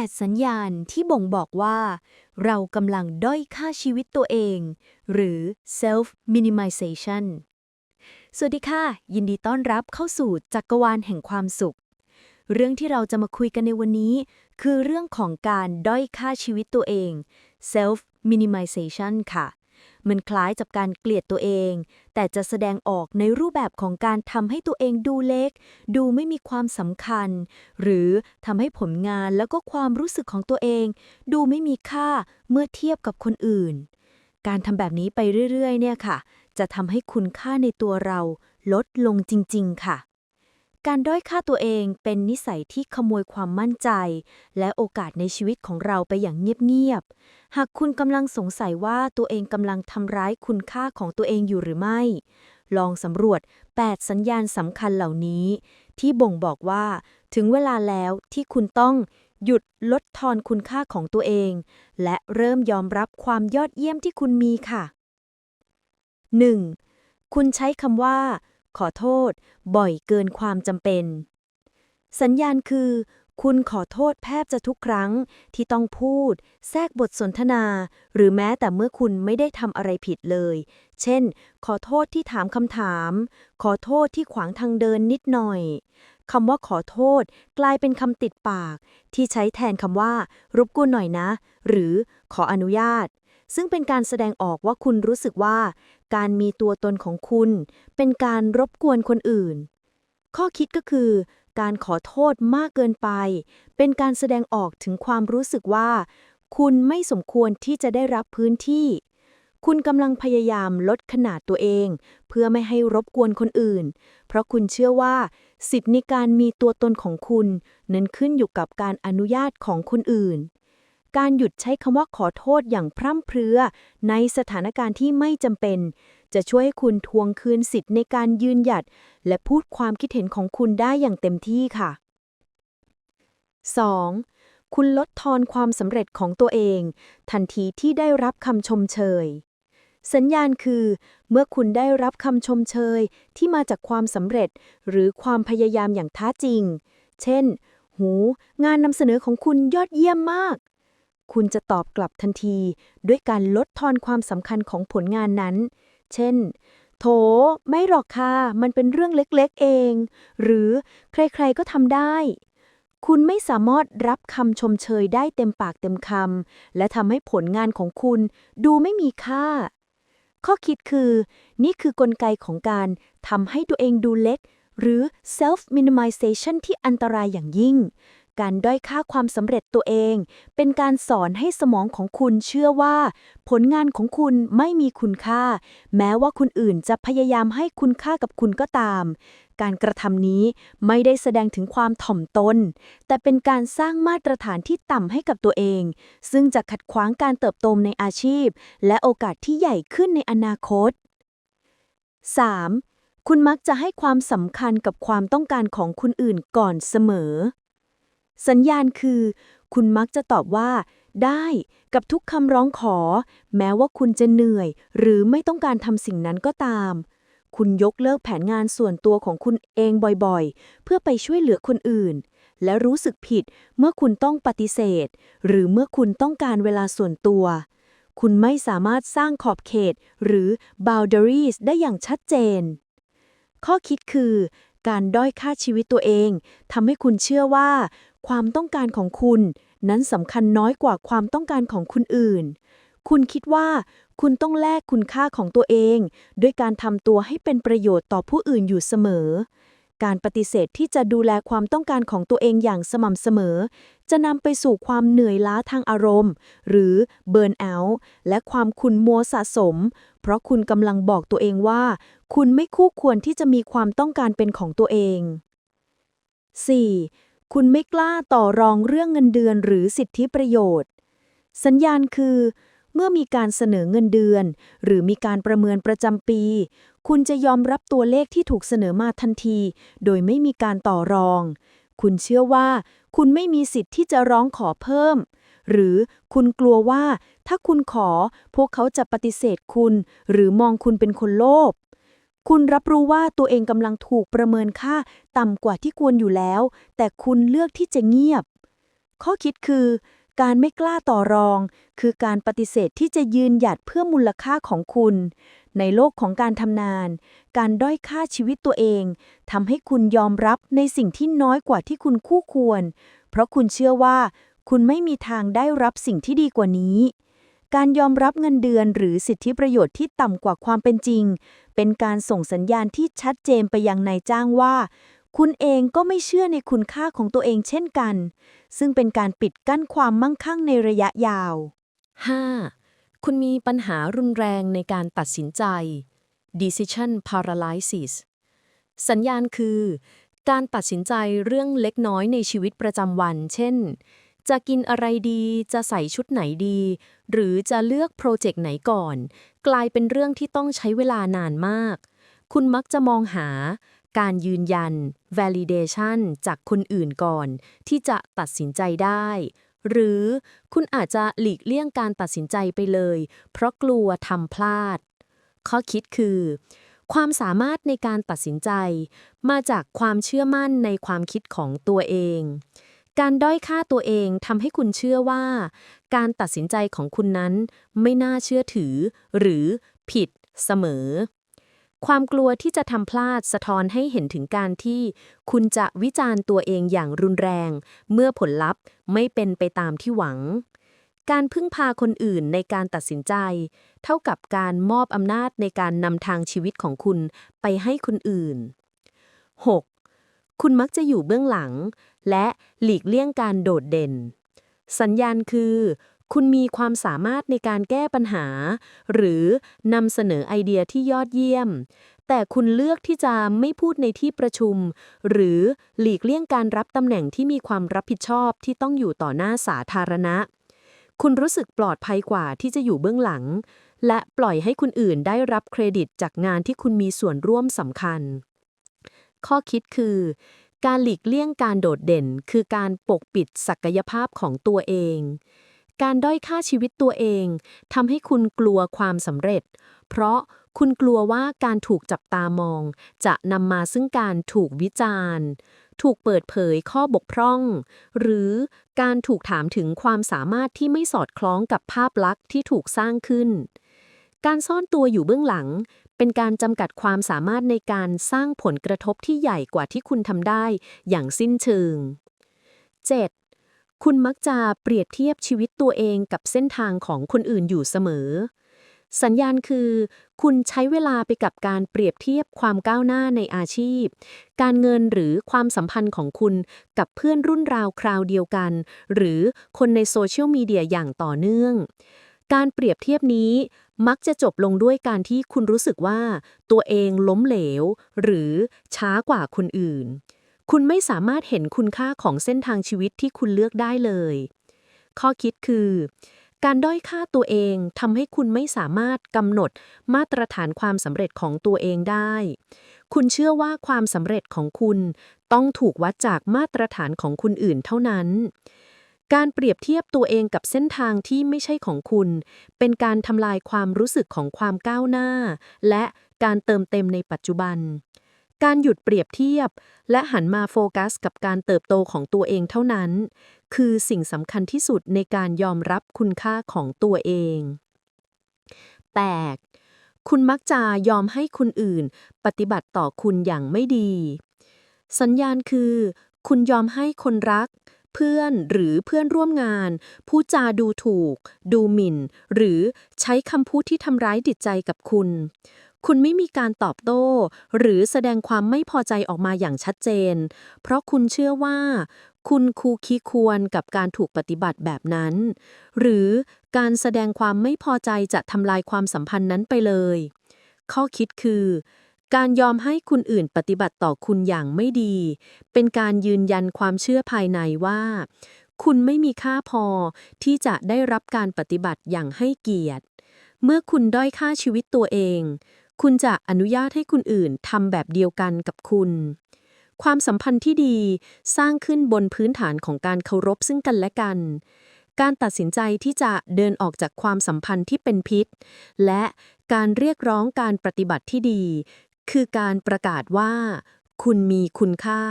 8 สัญญาณที่บ่งบอกว่า เรากำลังด้อยค่าชีวิตตัวเอง หรือ self minimization สวัสดีค่ะ ยินดีต้อนรับเข้าสู่จักรวาลแห่งความสุข เรื่องที่เราจะมาคุยกันในวันนี้ คือเรื่องของการด้อยค่าชีวิตตัวเอง self minimization ค่ะ มันคล้ายกับการเกลียดตัวเอง แต่จะแสดงออกในรูปแบบของการทำให้ตัวเองดูเล็ก ดูไม่มีความสำคัญ หรือทำให้ผลงานแล้วก็ความรู้สึกของตัวเอง ดูไม่มีค่าเมื่อเทียบกับคนอื่น การทำแบบนี้ไปเรื่อยๆ เนี่ยค่ะ จะทำให้คุณค่าในตัวเราลดลงจริง ๆ ค่ะ การด้อยค่าตัวเองเป็นนิสัยที่ขโมยความมั่นใจ และโอกาสในชีวิตของเราไปอย่างเงียบๆ หากคุณกำลังสงสัยว่าตัวเองกำลังทำร้ายคุณค่าของตัวเองอยู่หรือไม่ ลองสำรวจ 8 สัญญาณสำคัญเหล่านี้ ที่บ่งบอกว่า ถึงเวลาแล้วที่คุณต้องหยุดลดทอนคุณค่าของตัวเอง และเริ่มยอมรับความยอดเยี่ยมที่คุณมีค่ะ 1. คุณใช้คำว่า ขอโทษ บ่อยเกินความจำเป็น สัญญาณคือ คุณขอโทษแทบจะทุกครั้งที่ต้องพูด แทรกบทสนทนา หรือแม้แต่เมื่อคุณไม่ได้ทำอะไรผิดเลย เช่น ขอโทษที่ถามคำถาม ขอโทษที่ขวางทางเดินนิดหน่อยคำว่าขอโทษกลายเป็นคำติดปาก ที่ใช้แทนคำว่า รบกวนหน่อยนะ หรือขออนุญาต ซึ่งเป็นการแสดงออกว่าคุณรู้สึกว่า การมีตัวตนของคุณ เป็นการรบกวนคนอื่น ข้อคิดก็คือ การขอโทษมากเกินไป เป็นการแสดงออกถึงความรู้สึกว่า คุณไม่สมควรที่จะได้รับพื้นที่ คุณกำลังพยายามลดขนาดตัวเอง เพื่อไม่ให้รบกวนคนอื่น เพราะคุณเชื่อว่า สิทธิในการมีตัวตนของคุณ นั้นขึ้นอยู่กับการอนุญาตของคนอื่น การหยุดใช้คำว่าขอโทษอย่างพร่ำเพรื่อ ในสถานการณ์ที่ไม่จำเป็น จะช่วยให้คุณทวงคืนสิทธิ์ในการยืนหยัด และพูดความคิดเห็นของคุณได้อย่างเต็มที่ค่ะ 2. คุณลดทอนความสำเร็จของตัวเอง ทันทีที่ได้รับคำชมเชยสัญญาณคือ เมื่อคุณได้รับคำชมเชยที่มาจากความสำเร็จ หรือความพยายามอย่างท้าจริง เช่น หู งานนำเสนอของคุณยอดเยี่ยมมาก คุณจะตอบกลับทันที ด้วยการลดทอนความสำคัญของผลงานนั้น เช่น โถ ไม่หรอกค่ะ มันเป็นเรื่องเล็กๆเอง หรือใครๆก็ทำได้ คุณไม่สามารถรับคำชมเชยได้เต็มปากเต็มคำและทำให้ผลงานของคุณดูไม่มีค่า ข้อคิดคือ นี่คือกลไกของการทำให้ตัวเองดูเล็ก หรือ self minimization ที่อันตรายอย่างยิ่ง การด้อยค่าความสำเร็จตัวเอง เป็นการสอนให้สมองของคุณเชื่อว่า ผลงานของคุณไม่มีคุณค่า แม้ว่าคนอื่นจะพยายามให้คุณค่ากับคุณก็ตาม การกระทำนี้ไม่ได้แสดงถึงความถ่อมตน แต่เป็นการสร้างมาตรฐานที่ต่ำให้กับตัวเอง ซึ่งจะขัดขวางการเติบโตในอาชีพ และโอกาสที่ใหญ่ขึ้นในอนาคต 3. คุณมักจะให้ความสำคัญกับความต้องการของคนอื่นก่อนเสมอ สัญญาณคือ คุณมักจะตอบว่า ได้กับทุกคำร้องขอ แม้ว่าคุณจะเหนื่อย หรือไม่ต้องการทำสิ่งนั้นก็ตาม คุณยกเลิกแผนงานส่วนตัวของคุณเองบ่อยๆ เพื่อไปช่วยเหลือคนอื่น และรู้สึกผิดเมื่อคุณต้องปฏิเสธ หรือเมื่อคุณต้องการเวลาส่วนตัว คุณไม่สามารถสร้างขอบเขต หรือ boundaries ได้อย่างชัดเจน ข้อคิดคือการด้อยค่าชีวิตตัวเองทำให้คุณเชื่อว่า ความต้องการของคุณ นั้นสำคัญน้อยกว่าความต้องการของคนอื่น คุณคิดว่า คุณต้องแลกคุณค่าของตัวเอง ด้วยการทำตัวให้เป็นประโยชน์ต่อผู้อื่นอยู่เสมอ การปฏิเสธที่จะดูแลความต้องการของตัวเองอย่างสม่ำเสมอ จะนำไปสู่ความเหนื่อยล้าทางอารมณ์ หรือเบิร์นเอาท์และความขุ่นมัวสะสม เพราะคุณกำลังบอกตัวเองว่า คุณไม่คู่ควรที่จะมีความต้องการเป็นของตัวเอง 4. คุณไม่กล้าต่อรองเรื่องเงินเดือนหรือสิทธิประโยชน์ สัญญาณคือ เมื่อมีการเสนอเงินเดือน หรือมีการประเมินประจำปี คุณจะยอมรับตัวเลขที่ถูกเสนอมาทันที โดยไม่มีการต่อรอง คุณเชื่อว่า คุณไม่มีสิทธิ์ที่จะร้องขอเพิ่ม หรือคุณกลัวว่า ถ้าคุณขอ พวกเขาจะปฏิเสธคุณ หรือมองคุณเป็นคนโลภ คุณรับรู้ว่าตัวเองกำลังถูกประเมินค่าต่ำกว่าที่ควรอยู่แล้ว แต่คุณเลือกที่จะเงียบ ข้อคิดคือ การไม่กล้าต่อรอง คือการปฏิเสธที่จะยืนหยัดเพื่อมูลค่าของคุณ ในโลกของการทำงาน การด้อยค่าชีวิตตัวเองทำให้คุณยอมรับในสิ่งที่น้อยกว่าที่คุณคู่ควร เพราะคุณเชื่อว่า คุณไม่มีทางได้รับสิ่งที่ดีกว่านี้ การยอมรับเงินเดือนหรือสิทธิประโยชน์ที่ต่ำกว่าความเป็นจริง เป็นการส่งสัญญาณที่ชัดเจนไปยังนายจ้างว่า คุณเองก็ไม่เชื่อในคุณค่าของตัวเองเช่นกัน ซึ่งเป็นการปิดกั้นความมั่งคั่งในระยะยาว 5. คุณมีปัญหารุนแรงในการตัดสินใจ decision paralysis สัญญาณคือ การตัดสินใจเรื่องเล็กน้อยในชีวิตประจำวัน เช่น จะกินอะไรดี จะใส่ชุดไหนดี หรือจะเลือกโปรเจกต์ไหนก่อน กลายเป็นเรื่องที่ต้องใช้เวลานานมาก คุณมักจะมองหา การยืนยัน validation จากคนอื่นก่อน ที่จะตัดสินใจได้ หรือคุณอาจจะหลีกเลี่ยงการตัดสินใจไปเลย เพราะกลัวทำพลาด ข้อคิดคือความสามารถในการตัดสินใจ มาจากความเชื่อมั่นในความคิดของตัวเอง การด้อยค่าตัวเองทำให้คุณเชื่อว่า การตัดสินใจของคุณนั้นไม่น่าเชื่อถือ หรือผิดเสมอ ความกลัวที่จะทำพลาดสะท้อนให้เห็นถึงการที่ คุณจะวิจารณ์ตัวเองอย่างรุนแรง เมื่อผลลัพธ์ไม่เป็นไปตามที่หวัง การพึ่งพาคนอื่นในการตัดสินใจ เท่ากับการมอบอำนาจในการนำทางชีวิตของคุณไปให้คนอื่น 6. คุณมักจะอยู่เบื้องหลัง และหลีกเลี่ยงการโดดเด่น สัญญาณคือ คุณมีความสามารถในการแก้ปัญหา หรือนำเสนอไอเดียที่ยอดเยี่ยม แต่คุณเลือกที่จะไม่พูดในที่ประชุม หรือหลีกเลี่ยงการรับตำแหน่งที่มีความรับผิดชอบที่ต้องอยู่ต่อหน้าสาธารณะ คุณรู้สึกปลอดภัยกว่าที่จะอยู่เบื้องหลัง และปล่อยให้คนอื่นได้รับเครดิตจากงานที่คุณมีส่วนร่วมสำคัญ ข้อคิดคือ การหลีกเลี่ยงการโดดเด่น คือการปกปิดศักยภาพของตัวเอง การด้อยค่าชีวิตตัวเองทำให้คุณกลัวความสำเร็จ เพราะคุณกลัวว่าการถูกจับตามอง จะนำมาซึ่งการถูกวิจารณ์ ถูกเปิดเผยข้อบกพร่อง หรือการถูกถามถึงความสามารถที่ไม่สอดคล้องกับภาพลักษณ์ที่ถูกสร้างขึ้น การซ่อนตัวอยู่เบื้องหลัง เป็นการจำกัดความสามารถในการสร้างผลกระทบที่ใหญ่กว่าที่คุณทำได้อย่างสิ้นเชิง 7. คุณมักจะเปรียบเทียบชีวิตตัวเองกับเส้นทางของคนอื่นอยู่เสมอ สัญญาณคือ คุณใช้เวลาไปกับการเปรียบเทียบความก้าวหน้าในอาชีพ การเงินหรือความสัมพันธ์ของคุณกับเพื่อนรุ่นราวคราวเดียวกัน หรือคนในโซเชียลมีเดียอย่างต่อเนื่องการเปรียบเทียบนี้ มักจะจบลงด้วยการที่คุณรู้สึกว่า ตัวเองล้มเหลว หรือช้ากว่าคนอื่น คุณไม่สามารถเห็นคุณค่าของเส้นทางชีวิตที่คุณเลือกได้เลย ข้อคิดคือ การด้อยค่าตัวเองทำให้คุณไม่สามารถกำหนดมาตรฐานความสำเร็จของตัวเองได้ คุณเชื่อว่าความสำเร็จของคุณต้องถูกวัดจากมาตรฐานของคนอื่นเท่านั้น การเปรียบเทียบตัวเองกับเส้นทางที่ไม่ใช่ของคุณ เป็นการทำลายความรู้สึกของความก้าวหน้า และการเติมเต็มในปัจจุบัน การหยุดเปรียบเทียบ และหันมาโฟกัสกับการเติบโตของตัวเองเท่านั้น คือสิ่งสำคัญที่สุดในการยอมรับคุณค่าของตัวเอง 8. คุณมักจะยอมให้คนอื่น ปฏิบัติต่อคุณอย่างไม่ดี สัญญาณคือ คุณยอมให้คนรัก เพื่อนหรือเพื่อนร่วมงานพูดจาดูถูก ดูหมิ่น หรือใช้คำพูดที่ทำร้ายจิตใจกับคุณ คุณไม่มีการตอบโต้ หรือแสดงความไม่พอใจออกมาอย่างชัดเจน เพราะคุณเชื่อว่า คุณคูคีควรกับการถูกปฏิบัติแบบนั้น หรือการแสดงความไม่พอใจจะทำลายความสัมพันธ์นั้นไปเลย ข้อคิดคือ การยอมให้คนอื่นปฏิบัติต่อคุณอย่างไม่ดี เป็นการยืนยันความเชื่อภายในว่า คุณไม่มีค่าพอที่จะได้รับการปฏิบัติอย่างให้เกียรติ เมื่อคุณด้อยค่าชีวิตตัวเอง คุณจะอนุญาตให้คนอื่นทำแบบเดียวกันกับคุณ ความสัมพันธ์ที่ดีสร้างขึ้นบนพื้นฐานของการเคารพซึ่งกันและกันการตัดสินใจที่จะเดินออกจากความสัมพันธ์ที่เป็นพิษ และการเรียกร้องการปฏิบัติที่ดี คือการประกาศว่า คุณมีคุณค่า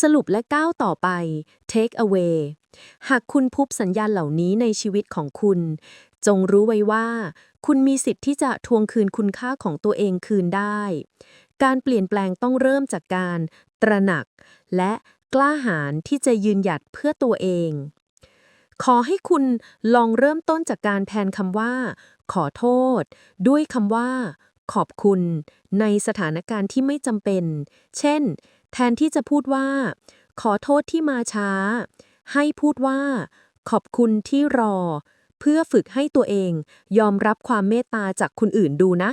สรุปและก้าวต่อไป take away หากคุณพบสัญญาณเหล่านี้ในชีวิตของคุณ จงรู้ไว้ว่า คุณมีสิทธิ์ที่จะทวงคืนคุณค่าของตัวเองคืนได้ การเปลี่ยนแปลงต้องเริ่มจากการตระหนัก และกล้าหาญที่จะยืนหยัดเพื่อตัวเอง ขอให้คุณลองเริ่มต้นจากการแทนคำว่า ขอโทษ ด้วยคำว่า ขอบคุณ ในสถานการณ์ที่ไม่จำเป็น เช่น แทนที่จะพูดว่า ขอโทษที่มาช้า ให้พูดว่า ขอบคุณที่รอ เพื่อฝึกให้ตัวเองยอมรับความเมตตาจากคนอื่นดูนะ